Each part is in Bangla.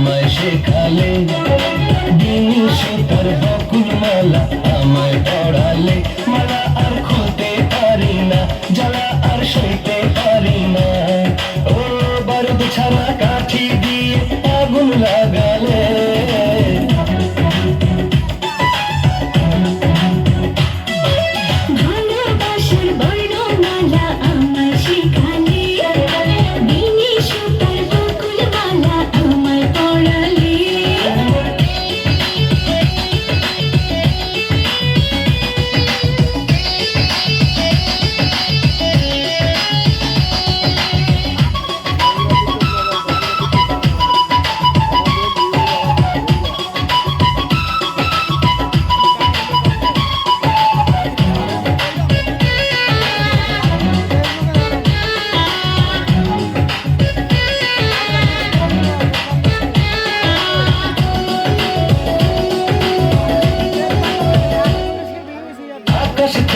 আমায় শেখালে, দিন সুতার বকুল মালা আমায় পড়ালে। মালা আর খুলতে পারি না, জ্বালা আর সইতে পারি না। ও বারুদ ছাড়া কাঠি দিয়ে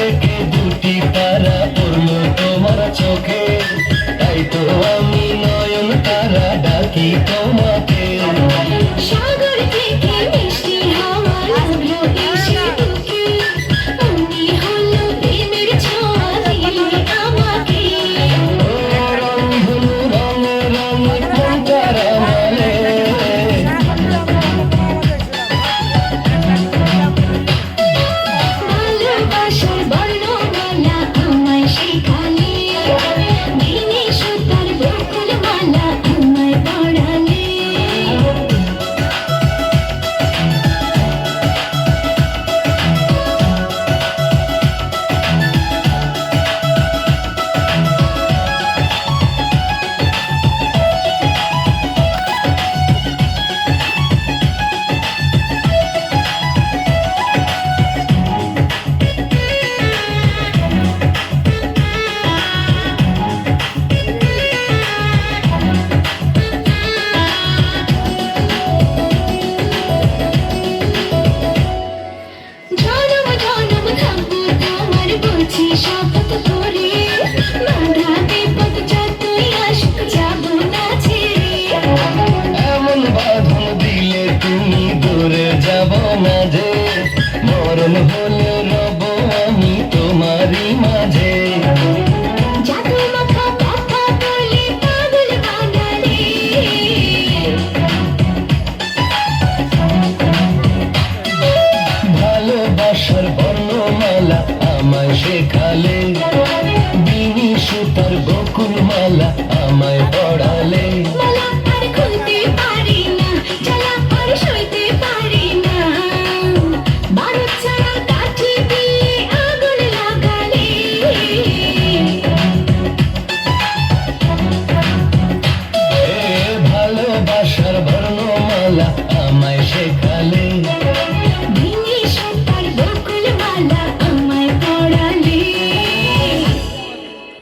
থেকে দুটি তারা চোখে আমি তারা ডাকি সাগর থেকে আমি দূরে যাব না যে মরণ হলে রব আমি তোমারই মাঝে। ভালোবাসার বর্ণমালা আমায় শেখ